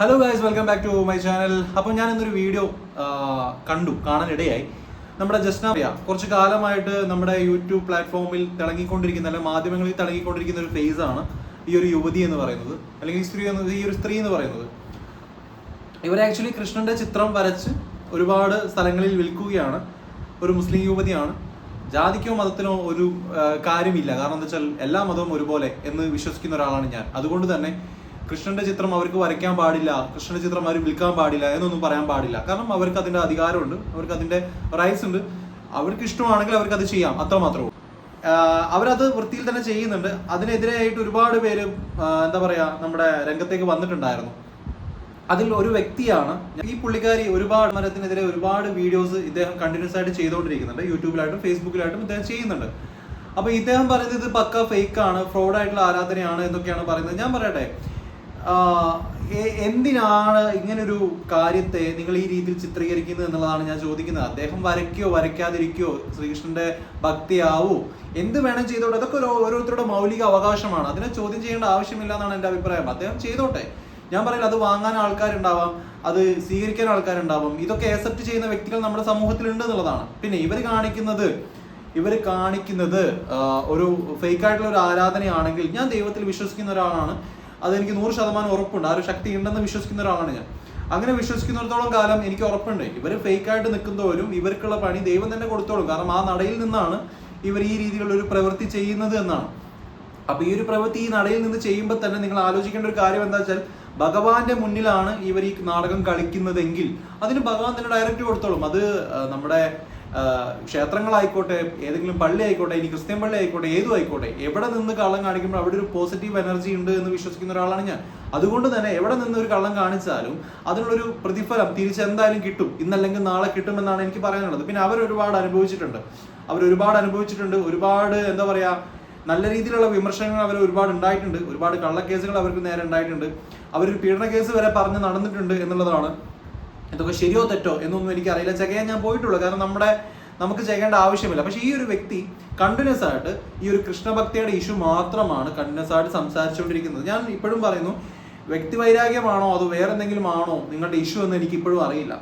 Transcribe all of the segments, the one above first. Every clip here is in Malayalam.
Hello guys welcome back to my channel അപ്പോൾ ഞാൻ ഇന്നൊരു വീഡിയോ കണ്ടു കാണാനിടയായി. നമ്മുടെ ജസ്റ്റ് അറിയാം കുറച്ച് കാലമായിട്ട് നമ്മുടെ യൂട്യൂബ് പ്ലാറ്റ്ഫോമിൽ തിളങ്ങിക്കൊണ്ടിരിക്കുന്ന അല്ലെങ്കിൽ മാധ്യമങ്ങളിൽ തിളങ്ങിക്കൊണ്ടിരിക്കുന്ന ഒരു ഫേസ് ആണ് ഈ ഒരു യുവതി എന്ന് പറയുന്നത് അല്ലെങ്കിൽ ഈ സ്ത്രീ എന്നത് ഈ ഒരു സ്ത്രീ എന്ന് പറയുന്നത്. ഇവർ ആക്ച്വലി കൃഷ്ണന്റെ ചിത്രം വരച്ച് ഒരുപാട് സ്ഥലങ്ങളിൽ വിൽക്കുകയാണ്. ഒരു മുസ്ലിം യുവതിയാണ്. ജാതിക്കോ മതത്തിനോ ഒരു കാര്യമില്ല. കാരണം എന്താ വെച്ചാൽ എല്ലാ മതവും ഒരുപോലെ എന്ന് വിശ്വസിക്കുന്ന ഒരാളാണ് ഞാൻ. അതുകൊണ്ട് തന്നെ കൃഷ്ണന്റെ ചിത്രം അവർക്ക് വരയ്ക്കാൻ പാടില്ല കൃഷ്ണന്റെ ചിത്രം അവർ വിൽക്കാൻ പാടില്ല എന്നൊന്നും പറയാൻ പാടില്ല. കാരണം അവർക്ക് അതിന്റെ അധികാരമുണ്ട് അവർക്ക് അതിന്റെ റൈറ്റ്സ് ഉണ്ട്. അവർക്ക് ഇഷ്ടമാണെങ്കിൽ അവർക്ക് അത് ചെയ്യാം അത്ര മാത്രമേ അവരത് വൃത്തിയിൽ തന്നെ ചെയ്യുന്നുണ്ട്. അതിനെതിരെയായിട്ട് ഒരുപാട് പേര് എന്താ പറയാ നമ്മുടെ രംഗത്തേക്ക് വന്നിട്ടുണ്ടായിരുന്നു. അതിൽ ഒരു വ്യക്തിയാണ് ഈ പുള്ളിക്കാരി ഒരുപാട് മരത്തിനെതിരെ ഒരുപാട് വീഡിയോസ് ഇദ്ദേഹം കണ്ടിന്യൂസ് ആയിട്ട് ചെയ്തുകൊണ്ടിരിക്കുന്നുണ്ട്. യൂട്യൂബിലായിട്ടും ഫേസ്ബുക്കിലായിട്ടും ഇദ്ദേഹം ചെയ്യുന്നുണ്ട്. അപ്പൊ ഇദ്ദേഹം പറയുന്നത് ഇത് പക്ക ഫേക്ക് ആണ് ഫ്രോഡ് ആയിട്ടുള്ള ആരാധനയാണ് എന്നൊക്കെയാണ് പറയുന്നത്. ഞാൻ പറയട്ടെ എന്തിനാണ് ഇങ്ങനൊരു കാര്യത്തെ നിങ്ങൾ ഈ രീതിയിൽ ചിത്രീകരിക്കുന്നത് എന്നുള്ളതാണ് ഞാൻ ചോദിക്കുന്നത്. അദ്ദേഹം വരയ്ക്കോ വരയ്ക്കാതിരിക്കോ ശ്രീകൃഷ്ണന്റെ ഭക്തിയാവോ എന്ത് വേണം ചെയ്തോട്ടെ അതൊക്കെ ഒരു ഓരോരുത്തരുടെ മൗലിക അവകാശമാണ്. അതിനെ ചോദ്യം ചെയ്യേണ്ട ആവശ്യമില്ല എന്നാണ് എന്റെ അഭിപ്രായം. അദ്ദേഹം ചെയ്തോട്ടെ. ഞാൻ പറയില്ല അത് വാങ്ങാൻ ആൾക്കാരുണ്ടാവാം അത് സ്വീകരിക്കാൻ ആൾക്കാരുണ്ടാവാം. ഇതൊക്കെ അക്സെപ്റ്റ് ചെയ്യുന്ന വ്യക്തികൾ നമ്മുടെ സമൂഹത്തിലുണ്ട് എന്നുള്ളതാണ്. പിന്നെ ഇവർ കാണിക്കുന്നത് ഇവർ കാണിക്കുന്നത് ഒരു ഫേക്കായിട്ടുള്ള ഒരു ആരാധനയാണെങ്കിൽ ഞാൻ ദൈവത്തിൽ വിശ്വസിക്കുന്ന ഒരാളാണ്. അതെനിക്ക് നൂറ് ശതമാനം ഉറപ്പുണ്ട്. ആ ഒരു ശക്തി ഉണ്ടെന്ന് വിശ്വസിക്കുന്ന ഒരാളാണ് ഞാൻ. അങ്ങനെ വിശ്വസിക്കുന്നിടത്തോളം കാലം എനിക്ക് ഉറപ്പുണ്ട്. ഇവർ ഫേക്ക് ആയിട്ട് നിൽക്കുന്നവരും ഇവർക്കുള്ള പണി ദൈവം തന്നെ കൊടുത്തോളും. കാരണം ആ നടയിൽ നിന്നാണ് ഇവർ ഈ രീതിയിലുള്ള ഒരു പ്രവൃത്തി ചെയ്യുന്നത് എന്നാണ്. അപ്പൊ ഈ ഒരു പ്രവൃത്തി ഈ നടയിൽ നിന്ന് ചെയ്യുമ്പോൾ തന്നെ നിങ്ങൾ ആലോചിക്കേണ്ട ഒരു കാര്യം എന്താ വെച്ചാൽ ഭഗവാന്റെ മുന്നിലാണ് ഇവർ ഈ നാടകം കളിക്കുന്നതെങ്കിൽ അതിന് ഭഗവാൻ തന്നെ ഡയറക്റ്റ് കൊടുത്തോളും. അത് നമ്മുടെ ക്ഷേത്രങ്ങളായിക്കോട്ടെ ഏതെങ്കിലും പള്ളി ആയിക്കോട്ടെ ഇനി ക്രിസ്ത്യൻ പള്ളി ആയിക്കോട്ടെ ഏതും ആയിക്കോട്ടെ എവിടെ നിന്ന് കള്ളം കാണിക്കുമ്പോൾ അവിടെ ഒരു പോസിറ്റീവ് എനർജി ഉണ്ട് എന്ന് വിശ്വസിക്കുന്ന ഒരാളാണ് ഞാൻ. അതുകൊണ്ട് തന്നെ എവിടെ നിന്ന് ഒരു കള്ളം കാണിച്ചാലും അതിനുള്ളൊരു പ്രതിഫലം തിരിച്ചെന്തായാലും കിട്ടും. ഇന്നല്ലെങ്കിൽ നാളെ കിട്ടുമെന്നാണ് എനിക്ക് പറയാനുള്ളത്. പിന്നെ അവർ ഒരുപാട് അനുഭവിച്ചിട്ടുണ്ട്. അവർ ഒരുപാട് അനുഭവിച്ചിട്ടുണ്ട്. ഒരുപാട് എന്താ പറയാ നല്ല രീതിയിലുള്ള വിമർശനങ്ങൾ അവർ ഒരുപാട് ഉണ്ടായിട്ടുണ്ട്. ഒരുപാട് കള്ളക്കേസുകൾ അവർക്ക് നേരെ ഉണ്ടായിട്ടുണ്ട്. അവരൊരു പീഡന കേസ് വരെ പറഞ്ഞ് നടന്നിട്ടുണ്ട് എന്നുള്ളതാണ് ഇതൊക്കെ ശരിയോ തെറ്റോ എന്നൊന്നും എനിക്ക് അറിയില്ല ചെകയാൻ ഞാൻ പോയിട്ടുള്ളൂ. കാരണം നമ്മുടെ നമുക്ക് ചെയ്യേണ്ട ആവശ്യമില്ല. പക്ഷെ ഈ ഒരു വ്യക്തി കണ്ടിന്യൂസ് ആയിട്ട് ഈ ഒരു കൃഷ്ണഭക്തിയുടെ ഇഷ്യൂ മാത്രമാണ് കണ്ടിന്യൂസ് ആയിട്ട് സംസാരിച്ചുകൊണ്ടിരിക്കുന്നത്. ഞാൻ ഇപ്പോഴും പറയുന്നു വ്യക്തി വൈരാഗ്യമാണോ അതോ വേറെ എന്തെങ്കിലും ആണോ നിങ്ങളുടെ ഇഷ്യൂ എന്ന് എനിക്ക് ഇപ്പോഴും അറിയില്ല.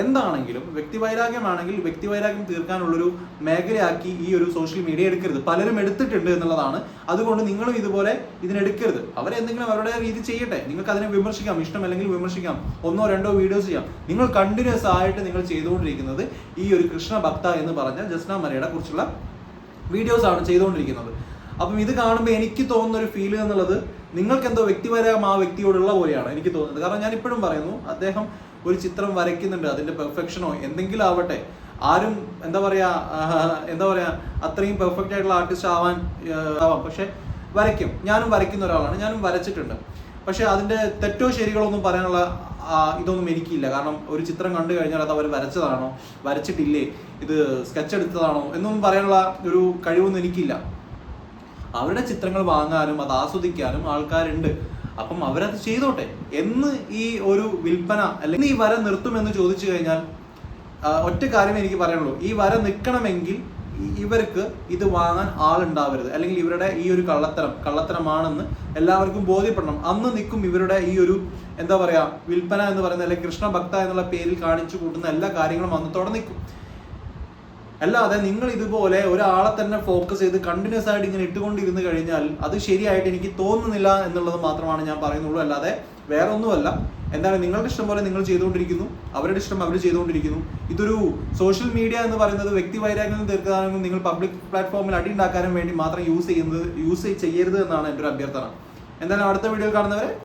എന്താണെങ്കിലും വ്യക്തി വൈരാഗ്യമാണെങ്കിൽ വ്യക്തി വൈരാഗ്യം തീർക്കാനുള്ളൊരു മേഖലയാക്കി ഈ ഒരു സോഷ്യൽ മീഡിയ എടുക്കരുത്. പലരും എടുത്തിട്ടുണ്ട് എന്നുള്ളതാണ്. അതുകൊണ്ട് നിങ്ങളും ഇതുപോലെ ഇതിനെടുക്കരുത്. അവരെന്തെങ്കിലും അവരുടെ രീതി ചെയ്യട്ടെ. നിങ്ങൾക്ക് അതിനെ വിമർശിക്കാം. ഇഷ്ടമല്ലെങ്കിൽ വിമർശിക്കാം. ഒന്നോ രണ്ടോ വീഡിയോസ് ചെയ്യാം. നിങ്ങൾ കണ്ടിന്യൂസ് ആയിട്ട് നിങ്ങൾ ചെയ്തുകൊണ്ടിരിക്കുന്നത് ഈ ഒരു കൃഷ്ണ ഭക്ത എന്ന് പറഞ്ഞ ജസ്ന മരയുടെ കുറിച്ചുള്ള വീഡിയോസ് ആണ് ചെയ്തുകൊണ്ടിരിക്കുന്നത്. അപ്പം ഇത് കാണുമ്പോൾ എനിക്ക് തോന്നുന്ന ഒരു ഫീൽ എന്നുള്ളത് നിങ്ങൾക്ക് എന്തോ വ്യക്തിപരം ആ വ്യക്തിയോടുള്ള പോലെയാണ് എനിക്ക് തോന്നുന്നത്. കാരണം ഞാൻ ഇപ്പോഴും പറയുന്നു അദ്ദേഹം ഒരു ചിത്രം വരയ്ക്കുന്നുണ്ട് അതിന്റെ പെർഫെക്ഷനോ എന്തെങ്കിലും ആവട്ടെ. ആരും എന്താ പറയാ എന്താ പറയാ അത്രയും പെർഫെക്റ്റ് ആയിട്ടുള്ള ആർട്ടിസ്റ്റ് ആവാൻ ആവാം. പക്ഷെ വരയ്ക്കും. ഞാനും വരയ്ക്കുന്ന ഒരാളാണ് ഞാനും വരച്ചിട്ടുണ്ട്. പക്ഷെ അതിന്റെ തെറ്റോ ശരികളോ ഒന്നും പറയാനുള്ള ഇതൊന്നും എനിക്കില്ല. കാരണം ഒരു ചിത്രം കണ്ടു കഴിഞ്ഞാൽ അത് അവർ വരച്ചതാണോ? വരച്ചിട്ടില്ലേ? ഇത് സ്കെച്ച് എടുത്തതാണോ? എന്നൊന്നും പറയാനുള്ള ഒരു കഴിവൊന്നും എനിക്കില്ല. അവരുടെ ചിത്രങ്ങൾ വാങ്ങാനും അത് ആസ്വദിക്കാനും ആൾക്കാരുണ്ട്. അപ്പം അവരത് ചെയ്തോട്ടെ. എന്ന് ഈ ഒരു വിൽപ്പന അല്ലെങ്കിൽ ഈ വര നിർത്തുമെന്ന് ചോദിച്ചു കഴിഞ്ഞാൽ ഒറ്റ കാര്യം എനിക്ക് പറയാനുള്ളൂ. ഈ വര നിൽക്കണമെങ്കിൽ ഇവർക്ക് ഇത് വാങ്ങാൻ ആളുണ്ടാവരുത്. അല്ലെങ്കിൽ ഇവരുടെ ഈ ഒരു കള്ളത്തരം കള്ളത്തരമാണെന്ന് എല്ലാവർക്കും ബോധ്യപ്പെടണം. അന്ന് നിൽക്കും ഇവരുടെ ഈ ഒരു എന്താ പറയാ വിൽപ്പന എന്ന് പറയുന്ന അല്ലെങ്കിൽ കൃഷ്ണ ഭക്ത എന്നുള്ള പേരിൽ കാണിച്ചു കൂട്ടുന്ന എല്ലാ കാര്യങ്ങളും അന്നത്തോടെ നിൽക്കും. അല്ലാതെ നിങ്ങൾ ഇതുപോലെ ഒരാളെ തന്നെ ഫോക്കസ് ചെയ്ത് കണ്ടിന്യൂസ് ആയിട്ട് ഇങ്ങനെ ഇട്ടുകൊണ്ടിരുന്ന് കഴിഞ്ഞാൽ അത് ശരിയായിട്ട് എനിക്ക് തോന്നുന്നില്ല എന്നുള്ളത് മാത്രമാണ് ഞാൻ പറയുന്നുള്ളൂ. അല്ലാതെ വേറെ ഒന്നുമല്ല. എന്താണ് നിങ്ങളുടെ ഇഷ്ടം പോലെ നിങ്ങൾ ചെയ്തുകൊണ്ടിരിക്കുന്നു. അവരുടെ ഇഷ്ടം അവർ ചെയ്തുകൊണ്ടിരിക്കുന്നു. ഇതൊരു സോഷ്യൽ മീഡിയ എന്ന് പറയുന്നത് വ്യക്തി വൈരാഗ്യം തീർക്കാനും നിങ്ങൾ പബ്ലിക് പ്ലാറ്റ്ഫോമിൽ അടി ഉണ്ടാക്കാനും വേണ്ടി മാത്രം യൂസ് ചെയ്യുന്നത് യൂസ് ചെയ്യരുത് എന്നാണ് എന്റെ ഒരു അഭ്യർത്ഥന. എന്തായാലും അടുത്ത വീഡിയോയിൽ കാണുന്നവരെ?